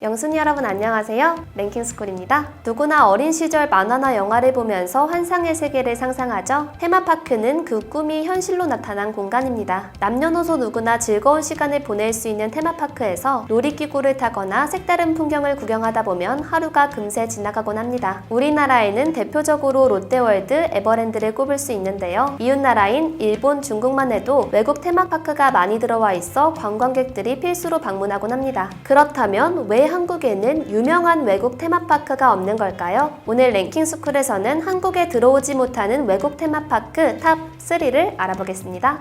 영순이 여러분 안녕하세요. 랭킹스쿨입니다. 누구나 어린 시절 만화나 영화를 보면서 환상의 세계를 상상하죠. 테마파크는 그 꿈이 현실로 나타난 공간입니다. 남녀노소 누구나 즐거운 시간을 보낼 수 있는 테마파크에서 놀이기구를 타거나 색다른 풍경을 구경하다 보면 하루가 금세 지나가곤 합니다. 우리나라에는 대표적으로 롯데월드, 에버랜드를 꼽을 수 있는데요. 이웃나라인 일본, 중국만 해도 외국 테마파크가 많이 들어와 있어 관광객들이 필수로 방문하곤 합니다. 그렇다면 왜 한국에는 유명한 외국 테마파크가 없는 걸까요? 오늘 랭킹스쿨에서는 한국에 들어오지 못하는 외국 테마파크 탑 3를 알아보겠습니다.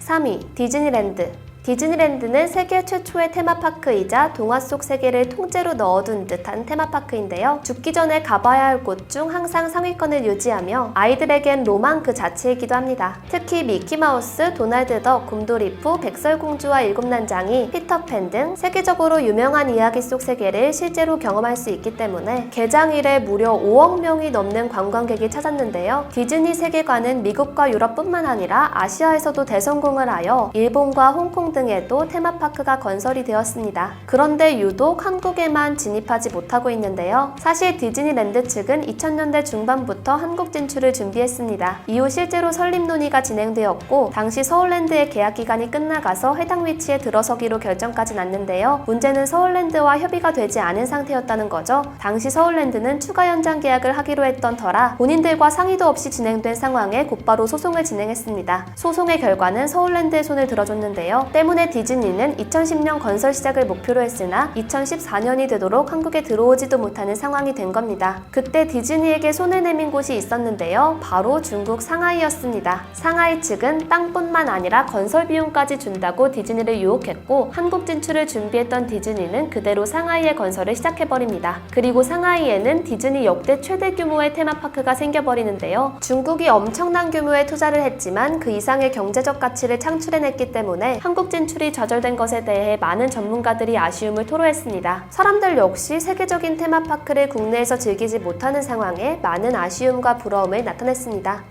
3위 디즈니랜드 디즈니랜드는 세계 최초의 테마파크이자 동화 속 세계를 통째로 넣어둔 듯한 테마파크인데요. 죽기 전에 가봐야 할 곳 중 항상 상위권을 유지하며 아이들에겐 로망 그 자체이기도 합니다. 특히 미키마우스, 도날드 덕, 곰돌이푸, 백설공주와 일곱난장이 피터팬 등 세계적으로 유명한 이야기 속 세계를 실제로 경험할 수 있기 때문에 개장일에 무려 5억 명이 넘는 관광객이 찾았는데요. 디즈니 세계관은 미국과 유럽뿐만 아니라 아시아에서도 대성공을 하여 일본과 홍콩 등에도 테마파크가 건설이 되었습니다. 그런데 유독 한국에만 진입하지 못하고 있는데요. 사실 디즈니랜드 측은 2000년대 중반부터 한국 진출을 준비했습니다. 이후 실제로 설립 논의가 진행되었고 당시 서울랜드의 계약 기간이 끝나가서 해당 위치에 들어서기로 결정까지 났는데요. 문제는 서울랜드와 협의가 되지 않은 상태였다는 거죠. 당시 서울랜드는 추가 연장 계약을 하기로 했던 터라 본인들과 상의도 없이 진행된 상황에 곧바로 소송을 진행했습니다. 소송의 결과는 서울랜드의 손을 들어줬는데요. 때문에 디즈니는 2010년 건설 시작을 목표로 했으나 2014년이 되도록 한국에 들어오지도 못하는 상황이 된 겁니다. 그때 디즈니에게 손을 내민 곳이 있었는데요. 바로 중국 상하이였습니다. 상하이 측은 땅뿐만 아니라 건설 비용까지 준다고 디즈니를 유혹했고 한국 진출을 준비했던 디즈니는 그대로 상하이의 건설을 시작해버립니다. 그리고 상하이에는 디즈니 역대 최대 규모의 테마파크가 생겨버리는데요. 중국이 엄청난 규모의 투자를 했지만 그 이상의 경제적 가치를 창출해냈기 때문에 한국 진출이 좌절된 것에 대해 많은 전문가들이 아쉬움을 토로했습니다. 사람들 역시 세계적인 테마파크를 국내에서 즐기지 못하는 상황에 많은 아쉬움과 부러움을 나타냈습니다.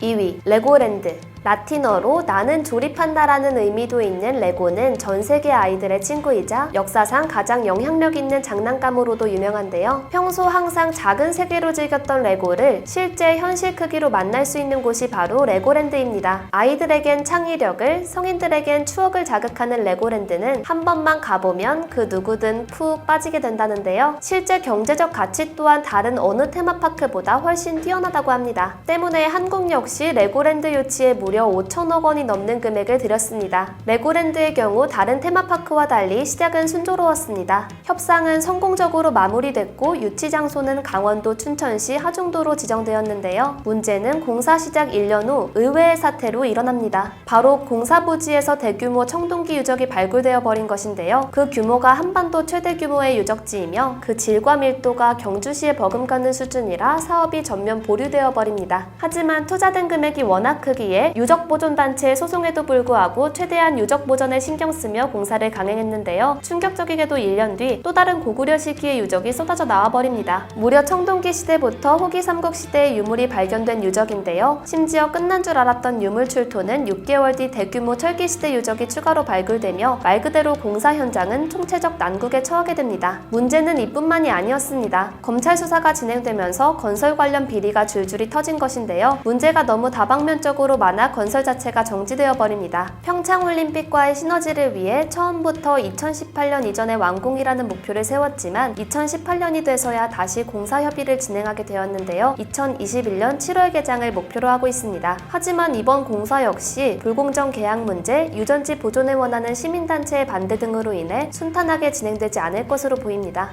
2위 레고랜드 라틴어로 나는 조립한다라는 의미도 있는 레고는 전 세계 아이들의 친구이자 역사상 가장 영향력 있는 장난감으로도 유명한데요. 평소 항상 작은 세계로 즐겼던 레고를 실제 현실 크기로 만날 수 있는 곳이 바로 레고랜드입니다. 아이들에겐 창의력을, 성인들에겐 추억을 자극하는 레고랜드는 한 번만 가보면 그 누구든 푹 빠지게 된다는데요. 실제 경제적 가치 또한 다른 어느 테마파크보다 훨씬 뛰어나다고 합니다. 때문에 한국 역시 레고랜드 유치에 무려 5천억 원이 넘는 금액을 들였습니다. 레고랜드의 경우 다른 테마파크와 달리 시작은 순조로웠습니다. 협상은 성공적으로 마무리됐고 유치 장소는 강원도 춘천시 하중도로 지정되었는데요. 문제는 공사 시작 1년 후 의외의 사태로 일어납니다. 바로 공사 부지에서 대규모 청동기 유적이 발굴되어 버린 것인데요. 그 규모가 한반도 최대 규모의 유적지이며 그 질과 밀도가 경주시에 버금가는 수준이라 사업이 전면 보류되어 버립니다. 하지만 투자된 금액이 워낙 크기에 유적 보존 단체의 소송에도 불구하고 최대한 유적 보전에 신경 쓰며 공사를 강행했는데요. 충격적이게도 1년 뒤 또 다른 고구려 시기의 유적이 쏟아져 나와 버립니다. 무려 청동기 시대부터 후기 삼국 시대의 유물이 발견된 유적인데요. 심지어 끝난 줄 알았던 유물 출토는 6개월 뒤 대규모 철기 시대 유적이 추가로 발굴되며 말 그대로 공사 현장은 총체적 난국에 처하게 됩니다. 문제는 이뿐만이 아니었습니다. 검찰 수사가 진행되면서 건설 관련 비리가 줄줄이 터진 것인데요. 문제가 너무 다방면적으로 많아 건설 자체가 정지되어 버립니다. 평창올림픽과의 시너지를 위해 처음부터 2018년 이전에 완공이라는 목표를 세웠지만 2018년이 돼서야 다시 공사 협의를 진행하게 되었는데요. 2021년 7월 개장을 목표로 하고 있습니다. 하지만 이번 공사 역시 불공정 계약 문제, 유전지 보존을 원하는 시민단체의 반대 등으로 인해 순탄하게 진행되지 않을 것으로 보입니다.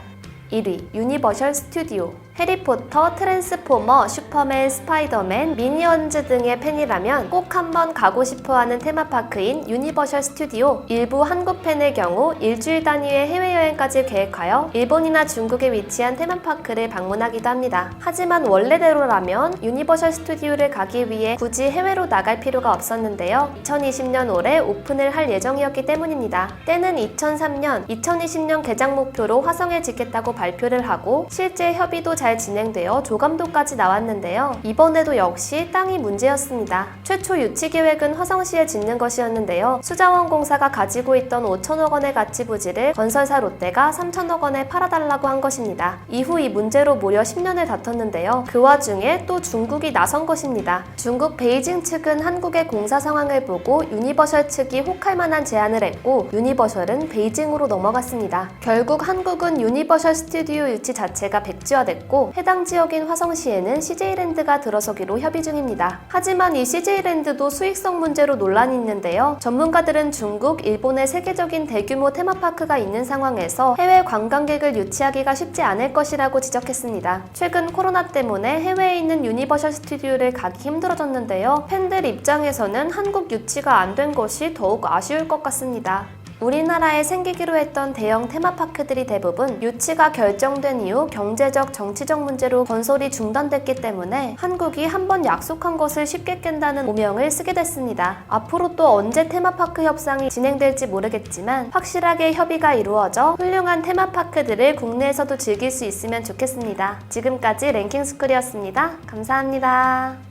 1위 유니버셜 스튜디오 해리포터, 트랜스포머, 슈퍼맨, 스파이더맨, 미니언즈 등의 팬이라면 꼭 한번 가고 싶어하는 테마파크인 유니버셜 스튜디오 일부 한국 팬의 경우 일주일 단위의 해외여행까지 계획하여 일본이나 중국에 위치한 테마파크를 방문하기도 합니다. 하지만 원래대로라면 유니버셜 스튜디오를 가기 위해 굳이 해외로 나갈 필요가 없었는데요. 2020년 올해 오픈을 할 예정이었기 때문입니다. 때는 2003년, 2020년 개장 목표로 화성에 짓겠다고 발표를 하고 실제 협의도 잘잘 진행되어 조감도까지 나왔는데요. 이번에도 역시 땅이 문제였습니다. 최초 유치 계획은 화성시에 짓는 것이었는데요. 수자원공사가 가지고 있던 5천억 원의 가치 부지를 건설사 롯데가 3천억 원에 팔아달라고 한 것입니다. 이후 이 문제로 무려 10년을 다퉜는데요. 그 와중에 또 중국이 나선 것입니다. 중국 베이징 측은 한국의 공사 상황을 보고 유니버셜 측이 혹할 만한 제안을 했고 유니버셜은 베이징으로 넘어갔습니다. 결국 한국은 유니버셜 스튜디오 유치 자체가 백지화됐 고 해당 지역인 화성시에는 CJ랜드가 들어서기로 협의 중입니다. 하지만 이 CJ랜드도 수익성 문제로 논란이 있는데요. 전문가들은 중국, 일본의 세계적인 대규모 테마파크가 있는 상황에서 해외 관광객을 유치하기가 쉽지 않을 것이라고 지적했습니다. 최근 코로나 때문에 해외에 있는 유니버셜 스튜디오를 가기 힘들어졌는데요. 팬들 입장에서는 한국 유치가 안 된 것이 더욱 아쉬울 것 같습니다. 우리나라에 생기기로 했던 대형 테마파크들이 대부분 유치가 결정된 이후 경제적, 정치적 문제로 건설이 중단됐기 때문에 한국이 한 번 약속한 것을 쉽게 깬다는 오명을 쓰게 됐습니다. 앞으로 또 언제 테마파크 협상이 진행될지 모르겠지만 확실하게 협의가 이루어져 훌륭한 테마파크들을 국내에서도 즐길 수 있으면 좋겠습니다. 지금까지 랭킹스쿨이었습니다. 감사합니다.